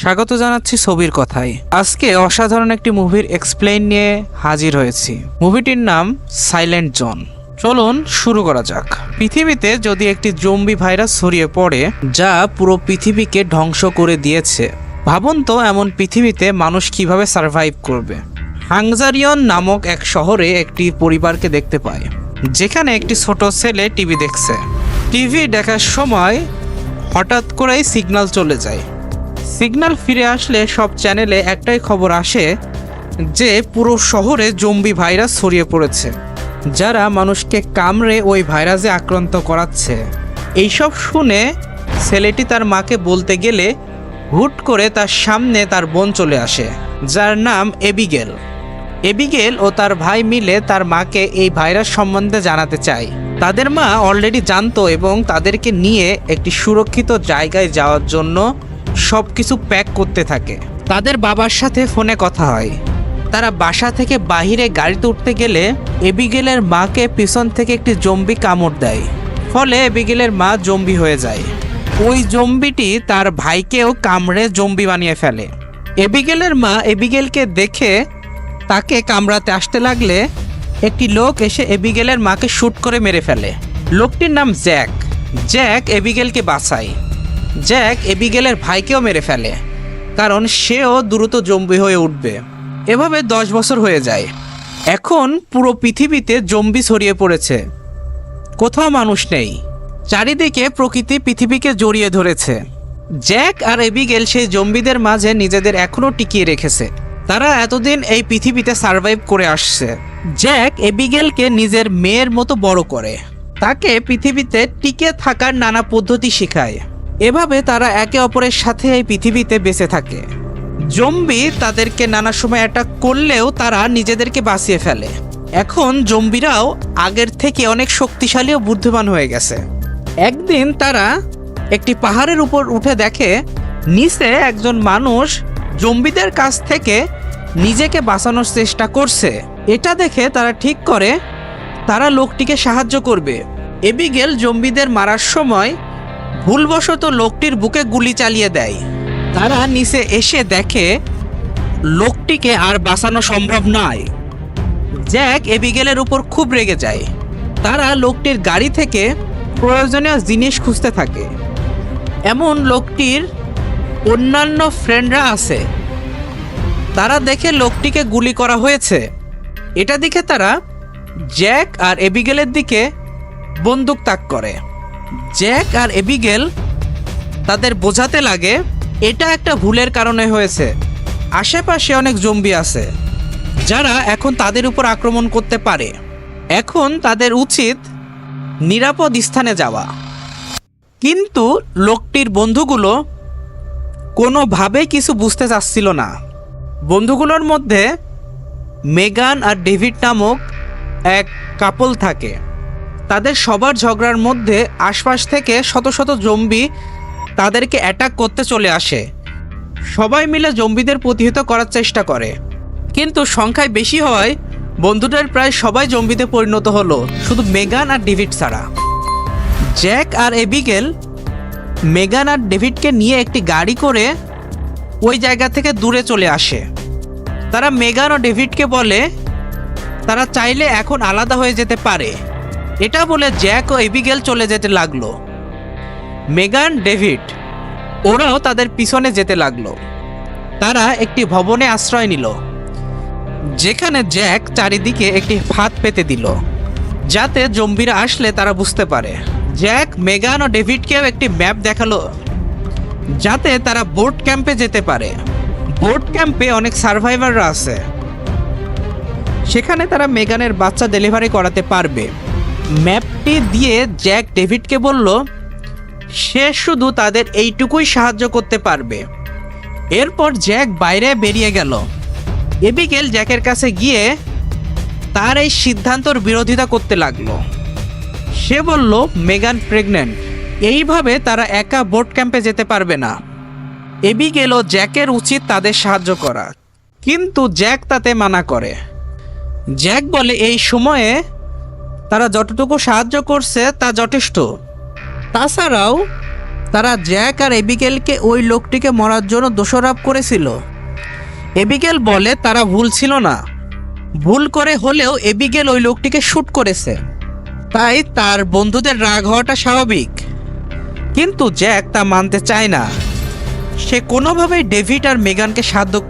স্বাগত জানাচ্ছি ছবির কথায়। আজকে অসাধারণ একটি মুভির এক্সপ্লেইন নিয়ে হাজির হয়েছি। মুভিটির নাম সাইলেন্ট জন চলুন শুরু করা যাক। পৃথিবীতে যদি একটি জম্বি ভাইরাস ছড়িয়ে পড়ে, যা পুরো পৃথিবীকে ধ্বংস করে দিয়েছে, ভাবুন তো এমন পৃথিবীতে মানুষ কীভাবে সার্ভাইভ করবে। হাংজারিয়ন নামক এক শহরে একটি পরিবারকে দেখতে পায়, যেখানে একটি ছোট ছেলে টিভি দেখছে। টিভি দেখার সময় হঠাৎ করেই সিগন্যাল চলে যায়। সিগন্যাল ফিরে আসলে সব চ্যানেলে একটাই খবর আসে যে পুরো শহরে জম্বি ভাইরাস ছড়িয়ে পড়েছে, যারা মানুষকে কামড়ে ওই ভাইরাসে আক্রান্ত করাচ্ছে। এইসব শুনে ছেলেটি তার মাকে বলতে গেলে হুট করে তার সামনে তার বোন চলে আসে, যার নাম এবিগেল। এবিগেল ও তার ভাই মিলে তার মাকে এই ভাইরাস সম্বন্ধে জানাতে চায়। তাদের মা অলরেডি জানতো এবং তাদেরকে নিয়ে একটি সুরক্ষিত জায়গায় যাওয়ার জন্য সব কিছু প্যাক করতে থাকে। তাদের বাবার সাথে ফোনে কথা হয়। তারা বাসা থেকে বাহিরে গাড়িতে উঠতে গেলে এবিগেলের মাকে পিছন থেকে একটি জম্বি কামড় দেয়। ফলে এবিগেলের মা জম্বি হয়ে যায়। ওই জম্বিটি তার ভাইকেও কামড়ে জম্বি বানিয়ে ফেলে। এবিগেলের মা এবিগেলকে দেখে তাকে কামড়াতে আসতে লাগলে একটি লোক এসে এবিগেলের মাকে শ্যুট করে মেরে ফেলে। লোকটির নাম জ্যাক। জ্যাক এবিগেলকে বাঁচায়। জ্যাক এবিগেলের ভাইকেও মেরে ফেলে, কারণ সেও দ্রুত জম্বি হয়ে উঠবে। এভাবে দশ বছর হয়ে যায়। এখন পুরো পৃথিবীতে জম্বি ছড়িয়ে পড়েছে। কোথাও মানুষ নেই। চারিদিকে প্রকৃতি পৃথিবীকে জড়িয়ে ধরেছে। জ্যাক আর এবিগেল সেই জম্বিদের মাঝে নিজেদের এখনও টিকিয়ে রেখেছে। তারা এতদিন এই পৃথিবীতে সার্ভাইভ করে আসছে। জ্যাক এবিগেলকে নিজের মেয়ের মতো বড় করে। তাকে পৃথিবীতে টিকে থাকার নানা পদ্ধতি শেখায়। এভাবে তারা একে অপরের সাথে এই পৃথিবীতে বেঁচে থাকে। জম্বি তাদেরকে নানা সময় অ্যাটাক করলেও তারা নিজেদেরকে বাঁচিয়ে ফেলে। এখন জম্বিরাও আগের থেকে অনেক শক্তিশালী ও বুদ্ধিমান হয়ে গেছে। একদিন তারা একটি পাহাড়ের উপর উঠে দেখে, নিচে একজন মানুষ জম্বিদের কাছ থেকে নিজেকে বাঁচানোর চেষ্টা করছে। এটা দেখে তারা ঠিক করে, তারা লোকটিকে সাহায্য করবে। এবিগেল জম্বিদের মারার সময় ভুলবশত লোকটির বুকে গুলি চালিয়ে দেয়। তারা নিচে এসে দেখে, লোকটিকে আর বাঁচানো সম্ভব নয়। জ্যাক এবিগেলের উপর খুব রেগে যায়। তারা লোকটির গাড়ি থেকে প্রয়োজনীয় জিনিস খুঁজতে থাকে। এমন লোকটির অন্যান্য ফ্রেন্ডরা আছে। তারা দেখে লোকটিকে গুলি করা হয়েছে। এটা দেখে তারা জ্যাক আর এবিগেলের দিকে বন্দুক তাক করে। জ্যাক আর এবিগেল তাদের বোঝাতে লাগে, এটা একটা ভুলের কারণে হয়েছে। আশেপাশে অনেক জম্বি আছে, যারা এখন তাদের উপর আক্রমণ করতে পারে। এখন তাদের উচিত নিরাপদ স্থানে যাওয়া। কিন্তু লোকটির বন্ধুগুলো কোনোভাবে কিছু বুঝতে চাচ্ছিল না। বন্ধুগুলোর মধ্যে মেগান আর ডেভিড নামক এক কাপল থাকে। তাদের সবার ঝগড়ার মধ্যে আশপাশ থেকে শত শত জম্বি তাদেরকে অ্যাটাক করতে চলে আসে। সবাই মিলে জম্বিদের প্রতিহত করার চেষ্টা করে। কিন্তু সংখ্যায় বেশি হওয়ায় বন্ধুদের প্রায় সবাই জম্বিতে পরিণত হলো, শুধু মেগান আর ডেভিড ছাড়া। জ্যাক আর এবিগেল মেগান আর ডেভিডকে নিয়ে একটি গাড়ি করে ওই জায়গা থেকে দূরে চলে আসে। তারা মেগান ও ডেভিডকে বলে, তারা চাইলে এখন আলাদা হয়ে যেতে পারে। এটা বলে জ্যাক ও এবিগেল চলে যেতে লাগল। মেগান, ডেভিড, ওরাও তাদের পিছনে যেতে লাগল। তারা একটি ভবনে আশ্রয় নিল, যেখানে জ্যাক চারিদিকে একটি ফাঁদ পেতে দিল, যাতে জম্বিরা আসলে তারা বুঝতে পারে। জ্যাক, মেগান ও ডেভিডকেও একটি ম্যাপ দেখাল, যাতে তারা বোট ক্যাম্পে যেতে পারে। বোট ক্যাম্পে অনেক সার্ভাইভাররা আছে। সেখানে তারা মেগানের বাচ্চা ডেলিভারি করাতে পারবে। ম্যাপটি দিয়ে জ্যাক ডেভিডকে বলল, সে শুধু তাদের এইটুকুই সাহায্য করতে পারবে। এরপর জ্যাক বাইরে বেরিয়ে গেল। এবিগেল জ্যাকের কাছে গিয়ে তার এই সিদ্ধান্তর বিরোধিতা করতে লাগল। সে বলল, মেগান প্রেগনেন্ট এইভাবে তারা একা বোট ক্যাম্পে যেতে পারবে না। এবিগেল ও জ্যাকের উচিত তাদের সাহায্য করা। কিন্তু জ্যাক তাতে মানা করে। জ্যাক বলে, এই সময়ে তারা যতটুকু সাহায্য করছে তা যথেষ্ট। তাছাড়াও, তারা জ্যাক আর এবিগেলকে ওই লোকটিকে মরার জন্য দোষারোপ করেছিল। এবিগেল বলে তারা ভুল ছিল না। ভুল করে হলেও এবিগেল ওই লোকটিকে শ্যুট করেছে। তাই তার বন্ধুদের রাগ হওয়াটা স্বাভাবিক। কিন্তু জ্যাক তা মানতে চায় না। সে কোনোভাবেই ডেভিড আর মেগানকে সাহায্য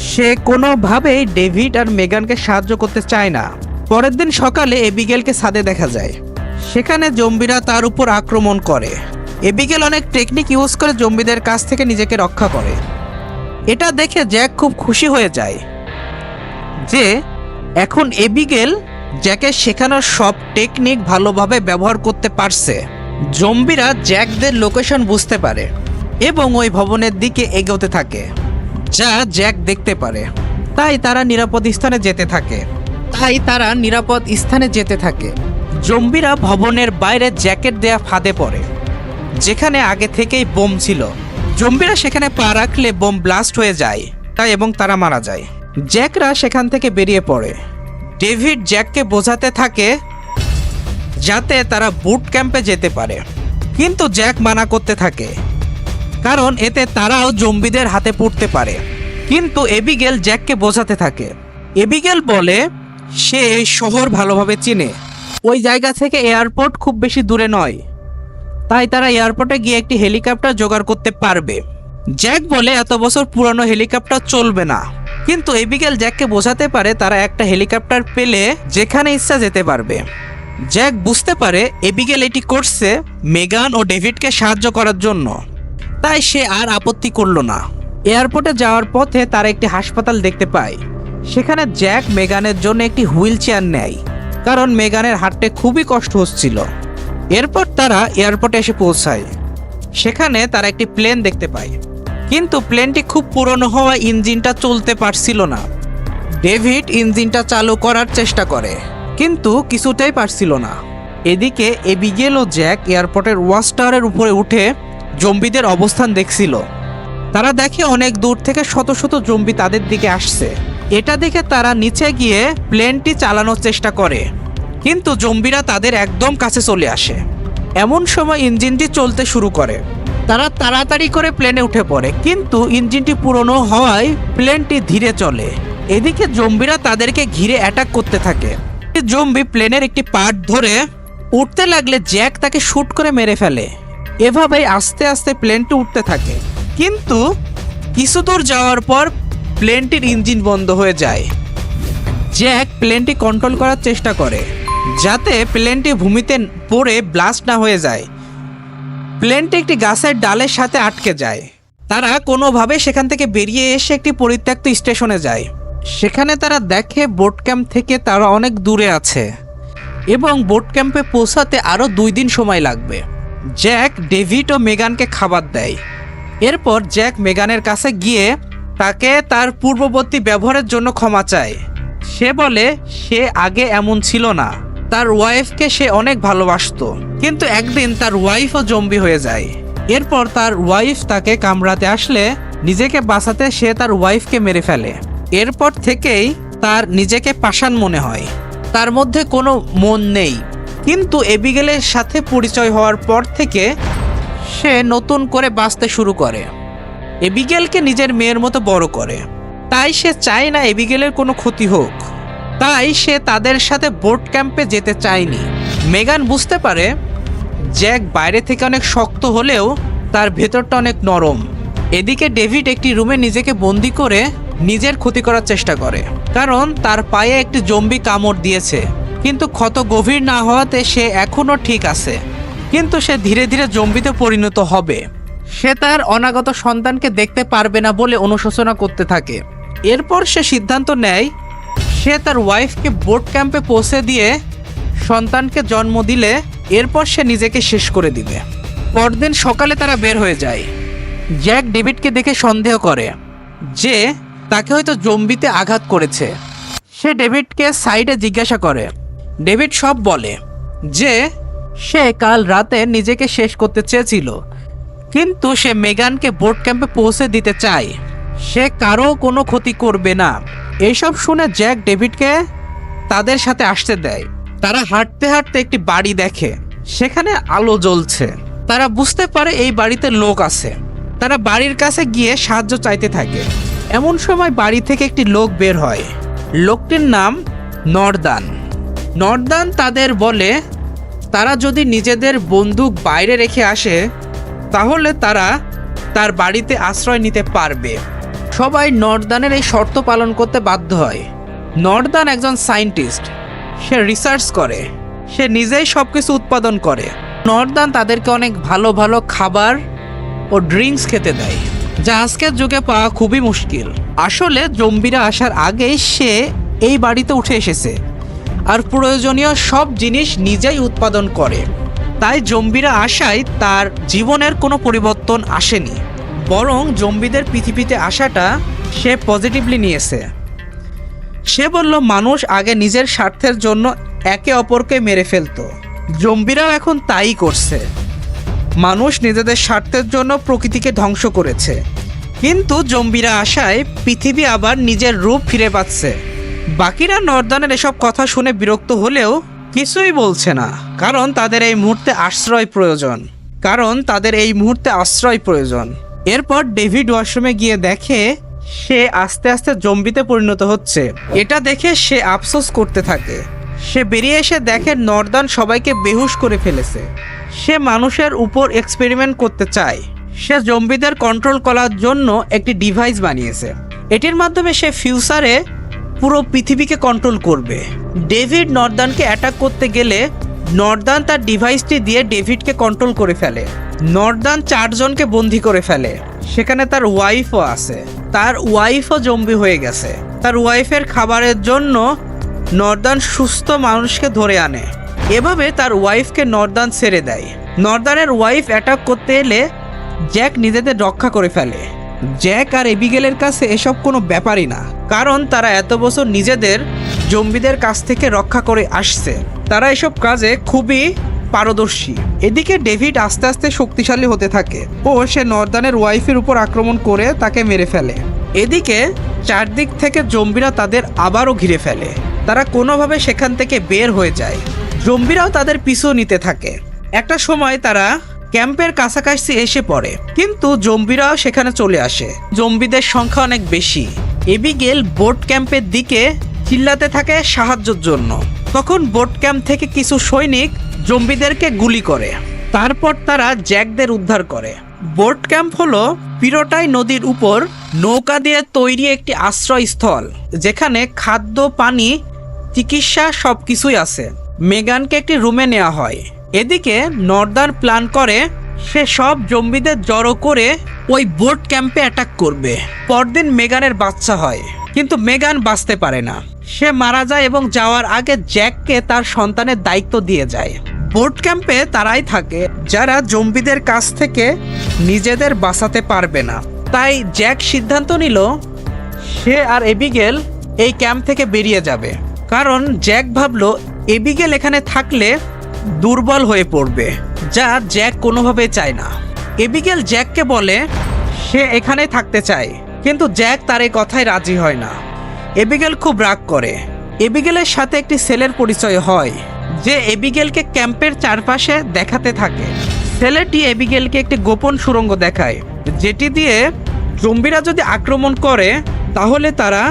সে কোনোভাবেই ডেভিড আর মেগানকে সাহায্য করতে চায় না। পরের দিন সকালে এবিগেলকে ছাদে দেখা যায়। সেখানে জম্বিরা তার উপর আক্রমণ করে। এবিগেল অনেক টেকনিক ইউজ করে জম্বিদের কাছ থেকে নিজেকে রক্ষা করে। এটা দেখে জ্যাক খুব খুশি হয়ে যায় যে এখন এবিগেল জ্যাকের শেখানোর সব টেকনিক ভালোভাবে ব্যবহার করতে পারছে। জম্বিরা জ্যাকদের লোকেশন বুঝতে পারে এবং ওই ভবনের দিকে এগোতে থাকে, যা জ্যাক দেখতে পারে। তাই তারা নিরাপদ স্থানে যেতে থাকে। তাই তারা নিরাপদ স্থানে যেতে থাকে। জম্বিরা ভবনের বাইরে জ্যাকেট দেয়া ফাঁদে পড়ে, যেখানে আগে থেকেই বোম ছিল। জম্বিরা সেখানে পা রাখলে বোম ব্লাস্ট হয়ে যায়, তাই এবং তারা মারা যায়। জ্যাকরা সেখান থেকে বেরিয়ে পড়ে। ডেভিড জ্যাককে বোঝাতে থাকে যাতে তারা বুট ক্যাম্পে যেতে পারে। কিন্তু জ্যাক মানা করতে থাকে, কারণ এতে তারাও জম্বিদের হাতে পড়তে পারে। কিন্তু এবিগেল জ্যাককে বোঝাতে থাকে। এবিগেল বলে সে শহর ভালোভাবে চিনে। ওই জায়গা থেকে এয়ারপোর্ট খুব বেশি দূরে নয়। তাই তারা এয়ারপোর্টে গিয়ে একটি হেলিকপ্টার জোগাড় করতে পারবে। জ্যাক বলে, এত বছর পুরানো হেলিকপ্টার চলবে না। কিন্তু এবিগেল জ্যাককে বোঝাতে পারে তারা একটা হেলিকপ্টার পেলে যেখানে ইচ্ছা যেতে পারবে। জ্যাক বুঝতে পারে এবিগেল এটি করছে মেগান ও ডেভিডকে সাহায্য করার জন্য। তাই সে আর আপত্তি করল না। এয়ারপোর্টে যাওয়ার পথে তারা একটি হাসপাতাল দেখতে পায়। সেখানে জ্যাক মেগানের জন্য একটি হুইল চেয়ার নেয়, কারণ মেগানের হাঁটতে খুবই কষ্ট হচ্ছিল। এরপর তারা এয়ারপোর্টে এসে পৌঁছায়। সেখানে তারা একটি প্লেন দেখতে পায়। কিন্তু প্লেনটি খুব পুরনো হওয়া ইঞ্জিনটা চলতে পারছিল না। ডেভিড ইঞ্জিনটা চালু করার চেষ্টা করে, কিন্তু কিছুতেই পারছিল না। এদিকে এবিগেল ও জ্যাক এয়ারপোর্টের ওয়াচ টাওয়ারের উপরে উঠে জম্বিদের অবস্থান দেখছিল। তারা দেখে অনেক দূর থেকে শত শত জম্বি তাদের দিকে আসছে। এটা দেখে তারা নিচে গিয়ে প্লেনটি চালানোর চেষ্টা করে। কিন্তু জম্বিরা তাদের একদম কাছে চলে আসে। এমন সময় ইঞ্জিনটি চলতে শুরু করে। তারা তাড়াতাড়ি করে প্লেনে উঠে পড়ে, কিন্তু ইঞ্জিনটি পুরনো হওয়ায় প্লেনটি ধীরে চলে। এদিকে জম্বিরা তাদেরকে ঘিরে অ্যাটাক করতে থাকে। জম্বি প্লেনের একটি পার্ট ধরে উঠতে লাগলে জ্যাক তাকে শুট করে মেরে ফেলে। এভাবেই আস্তে আস্তে প্লেনটি উঠতে থাকে। কিন্তু কিছু দূর যাওয়ার পর প্লেনটির ইঞ্জিন বন্ধ হয়ে যায়। জ্যাক প্লেনটি কন্ট্রোল করার চেষ্টা করে, যাতে প্লেনটি ভূমিতে পড়ে ব্লাস্ট না হয়ে যায়। প্লেনটি একটি গাছের ডালের সাথে আটকে যায়। তারা কোনোভাবে সেখান থেকে বেরিয়ে এসে একটি পরিত্যক্ত স্টেশনে যায়। সেখানে তারা দেখে বোট ক্যাম্প থেকে তারা অনেক দূরে আছে এবং বোট ক্যাম্পে পৌঁছাতে আরও দুই দিন সময় লাগবে। জ্যাক, ডেভিড ও মেগানকে খাবার দেয়। এরপর জ্যাক মেগানের কাছে গিয়ে তাকে তার পূর্ববর্তী ব্যবহারের জন্য ক্ষমা চায়। সে বলে, সে আগে এমন ছিল না। তার ওয়াইফকে সে অনেক ভালোবাসত, কিন্তু একদিন তার ওয়াইফও জম্বি হয়ে যায়। এরপর তার ওয়াইফ তাকে কামড়াতে আসলে নিজেকে বাঁচাতে সে তার ওয়াইফকে মেরে ফেলে। এরপর থেকেই তার নিজেকে পাষাণ মনে হয়। তার মধ্যে কোনো মন নেই। কিন্তু এবিগেলের সাথে পরিচয় হওয়ার পর থেকে সে নতুন করে বাঁচতে শুরু করে। এবিগেলকে নিজের মেয়ের মতো বড় করে। তাই সে চায় না এবিগেলের কোনো ক্ষতি হোক। তাই সে তাদের সাথে বোট ক্যাম্পে যেতে চায়নি। মেগান বুঝতে পারে, জ্যাক বাইরে থেকে অনেক শক্ত হলেও তার ভেতরটা অনেক নরম। এদিকে ডেভিড একটি রুমে নিজেকে বন্দি করে নিজের ক্ষতি করার চেষ্টা করে। কারণ তার পায়ে একটি জম্বি কামড় দিয়েছে। কিন্তু ক্ষত গভীর না হওয়াতে সে এখনও ঠিক আছে। কিন্তু সে ধীরে ধীরে জম্বিতে পরিণত হবে। সে তার অনাগত সন্তানকে দেখতে পারবে না বলে অনুশোচনা করতে থাকে। এরপর সে সিদ্ধান্ত নেয়, সে তার ওয়াইফকে বোট ক্যাম্পে পৌঁছে দিয়ে সন্তানকে জন্ম দিলে, এরপর সে নিজেকে শেষ করে দিবে। পরদিন সকালে তারা বের হয়ে যায়। জ্যাক ডেভিডকে দেখে সন্দেহ করে যে তাকে হয়তো জম্বিতে আঘাত করেছে। সে ডেভিডকে সাইডে জিজ্ঞাসা করে। ডেভিড সব বলে যে সে কাল রাতে নিজেকে শেষ করতে চেয়েছিল। কিন্তু সে মেগানকে বোট ক্যাম্পে পৌঁছে দিতে চায়। সে কারও কোনো ক্ষতি করবে না। এইসব শুনে জ্যাক ডেভিডকে তাদের সাথে আসতে দেয়। তারা হাঁটতে হাঁটতে একটি বাড়ি দেখে। সেখানে আলো জ্বলছে। তারা বুঝতে পারে এই বাড়িতে লোক আছে। তারা বাড়ির কাছে গিয়ে সাহায্য চাইতে থাকে। এমন সময় বাড়ি থেকে একটি লোক বের হয়। লোকটির নাম নর্দান। নর্দান তাদের বলে, তারা যদি নিজেদের বন্দুক বাইরে রেখে আসে তাহলে তারা তার বাড়িতে আশ্রয় নিতে পারবে। সবাই নর্দানের এই শর্ত পালন করতে বাধ্য হয়। নর্দান একজন সায়েন্টিস্ট। সে রিসার্চ করে। সে নিজেই সব কিছু উৎপাদন করে। নর্দান তাদেরকে অনেক ভালো ভালো খাবার ও ড্রিঙ্কস খেতে দেয়, যা আজকের যুগে পাওয়া খুবই মুশকিল। আসলে জম্বিরা আসার আগেই সে এই বাড়িতে উঠে এসেছে। আর প্রয়োজনীয় সব জিনিস নিজেই উৎপাদন করে। তাই জম্বিরা আসায় তার জীবনের কোনো পরিবর্তন আসেনি। বরং জম্বিদের পৃথিবীতে আসাটা সে পজিটিভলি নিয়েছে। সে বলল, মানুষ আগে নিজের স্বার্থের জন্য একে অপরকে মেরে ফেলতো। জম্বিরাও এখন তাই করছে। মানুষ নিজেদের স্বার্থের জন্য প্রকৃতিকে ধ্বংস করেছে। কিন্তু জম্বিরা আসায় পৃথিবী আবার নিজের রূপ ফিরে পাচ্ছে। বাকিরা নর্দানের এসব কথা শুনে বিরক্ত হলেও কিছুই বলছে না, কারণ তাদের এই মুহূর্তে আশ্রয় প্রয়োজন। কারণ তাদের এই মুহূর্তে আশ্রয় প্রয়োজন। এরপর ডেভিড ওয়াশরুমে গিয়ে দেখে সে আস্তে আস্তে জম্বিতে পরিণত হচ্ছে। এটা দেখে সে আফসোস করতে থাকে। সে বেরিয়ে এসে দেখে নর্দান সবাইকে বেহুশ করে ফেলেছে। সে মানুষের উপর এক্সপেরিমেন্ট করতে চায়। সে জম্বিদের কন্ট্রোল করার জন্য একটি ডিভাইস বানিয়েছে। এটির মাধ্যমে সে ফিউচারে পুরো পৃথিবীকে কন্ট্রোল করবে। ডেভিড নর্দানকে অ্যাটাক করতে গেলে নর্দান তার ডিভাইসটি দিয়ে ডেভিডকে কন্ট্রোল করে ফেলে। নর্দান চারজনকে বন্দি করে ফেলে। সেখানে তার ওয়াইফও আছে। তার ওয়াইফও জম্বি হয়ে গেছে। তার ওয়াইফের খাবারের জন্য নর্দান সুস্থ মানুষকে ধরে আনে। এভাবে তার ওয়াইফকে নর্দান ছেড়ে দেয়। নর্দানের ওয়াইফ অ্যাটাক করতে এলে জ্যাক নিজেদের রক্ষা করে ফেলে। জ্যাক আর এবিগেলের কাছে এসব কোনো ব্যাপারই না, কারণ তারা এত বছর নিজেদের জম্বিদের কাছ থেকে রক্ষা করে আসছে। তারা এসব কাজে খুবই পারদর্শী। এদিকে ডেভিড আস্তে আস্তে শক্তিশালী হতে থাকে ও সে নর্দানের ওয়াইফের উপর আক্রমণ করে তাকে মেরে ফেলে। এদিকে চারদিক থেকে জম্বিরা তাদের আবারও ঘিরে ফেলে। তারা কোনোভাবে সেখান থেকে বের হয়ে যায়। জম্বিরাও তাদের পিছু নিতে থাকে। একটা সময় তারা ক্যাম্পের কাছাকাছি এসে পড়ে। কিন্তু জম্বিরাও সেখানে চলে আসে। জম্বিদের সংখ্যা অনেক বেশি। এবিগেল বোট ক্যাম্পের দিকে চিল্লাতে থাকে সাহায্যের জন্য। তখন বোট ক্যাম্প থেকে কিছু সৈনিক জম্বিদেরকে গুলি করে। তারপর তারা জ্যাকদের উদ্ধার করে। বোট ক্যাম্প হলো পিরোটাই নদীর উপর নৌকা দিয়ে তৈরি একটি আশ্রয়স্থল, যেখানে খাদ্য, পানি, চিকিৎসা সব কিছুই আছে। মেগানকে একটি রুমে নেওয়া হয়। এদিকে নর্দার প্ল্যান করে সে সব জম্বিদের জড়ো করে ওই বোট ক্যাম্পে অ্যাটাক করবে। পরদিন মেগানের বাচ্চা হয়, কিন্তু মেগান বাঁচতে পারে না। সে মারা যায় এবং যাওয়ার আগে জ্যাককে তার সন্তানের দায়িত্ব দিয়ে যায়। বোট ক্যাম্পে তারাই থাকে, যারা জম্বিদের কাছ থেকে নিজেদের বাঁচাতে পারবে না। তাই জ্যাক সিদ্ধান্ত নিল, সে আর এবিগেল এই ক্যাম্প থেকে বেরিয়ে যাবে। কারণ জ্যাক ভাবলো, এবিগেল এখানে থাকলে দুর্বল হয়ে পড়বে, যা জ্যাক কোনোভাবে চায় না। এবিগেল জ্যাককে বলে, সে এখানে থাকতে চায়। কিন্তু জ্যাক তার এই কথায় রাজি হয় না। এবিগেল খুব রাগ করে। এবিগেলের সাথে একটি সেলের পরিচয় হয়, যে এবিগেলকে ক্যাম্পের চারপাশে দেখাতে থাকে। ছেলেটি এবিগেলকে একটি গোপন সুড়ঙ্গ দেখায়, যেটি দিয়ে জম্বিরা যদি আক্রমণ করে, তাহলে তারা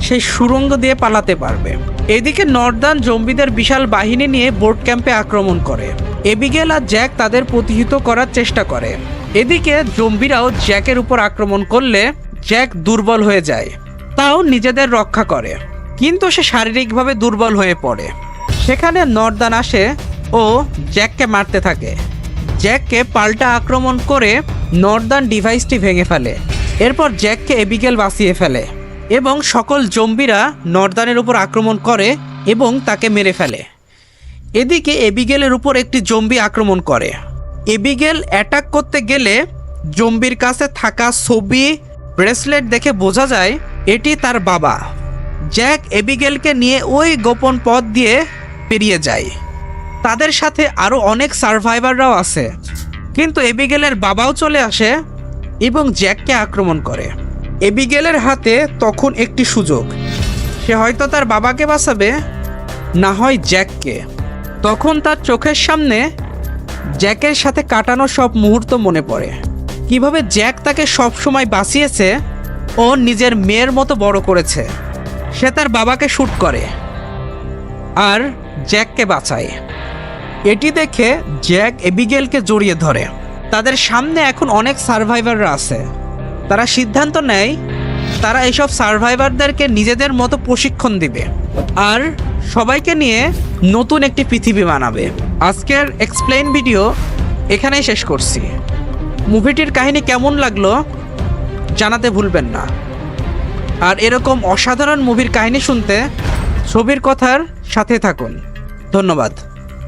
সেই সুড়ঙ্গ দিয়ে পালাতে পারবে। এদিকে নর্দান জম্বিদের বিশাল বাহিনী নিয়ে বোর্ড ক্যাম্পে আক্রমণ করে। এবিগেল আর জ্যাক তাদের প্রতিহিত করার চেষ্টা করে। এদিকে জম্বিরাও জ্যাকের উপর আক্রমণ করলে জ্যাক দুর্বল হয়ে যায়। তাও নিজেদের রক্ষা করে। কিন্তু সে শারীরিকভাবে দুর্বল হয়ে পড়ে। সেখানে নর্দান আসে ও জ্যাককে মারতে থাকে। জ্যাককে পাল্টা আক্রমণ করে নর্দান ডিভাইসটি ভেঙে ফেলে। এরপর জ্যাককে এবিগেল বাঁচিয়ে ফেলে। এবং সকল জম্বিরা নর্দানের উপর আক্রমণ করে এবং তাকে মেরে ফেলে। এদিকে এবিগেলের উপর একটি জম্বি আক্রমণ করে। এবিগেল অ্যাটাক করতে গেলে জম্বির কাছে থাকা ছবি, ব্রেসলেট দেখে বোঝা যায় এটি তার বাবা। জ্যাক এবিগেলকে নিয়ে ওই গোপন পথ দিয়ে পেরিয়ে যায়। তাদের সাথে আরও অনেক সার্ভাইভাররাও আছে। কিন্তু এবিগেলের বাবাও চলে আসে এবং জ্যাককে আক্রমণ করে। এবিগেলের হাতে তখন একটি সুযোগ। সে হয়তো তার বাবাকে বাঁচাবে, না হয় জ্যাককে। তখন তার চোখের সামনে জ্যাকের সাথে কাটানো সব মুহূর্ত মনে পড়ে। কীভাবে জ্যাক তাকে সব সময় বাঁচিয়েছে, ও নিজের মেয়ের মতো বড় করেছে। সে তার বাবাকে শ্যুট করে আর জ্যাককে বাঁচায়। এটি দেখে জ্যাক এবিগেলকে জড়িয়ে ধরে। তাদের সামনে এখন অনেক সার্ভাইভাররা আছে। তারা সিদ্ধান্ত নেয়, তারা এইসব সার্ভাইভারদেরকে নিজেদের মতো প্রশিক্ষণ দিবে আর সবাইকে নিয়ে নতুন একটি পৃথিবী বানাবে। আজকের এক্সপ্লেন ভিডিও এখানেই শেষ করছি। মুভিটির কাহিনী কেমন লাগল জানাতে ভুলবেন না। আর এরকম অসাধারণ মুভির কাহিনী শুনতে ছবির কথার সাথে থাকুন। ধন্যবাদ।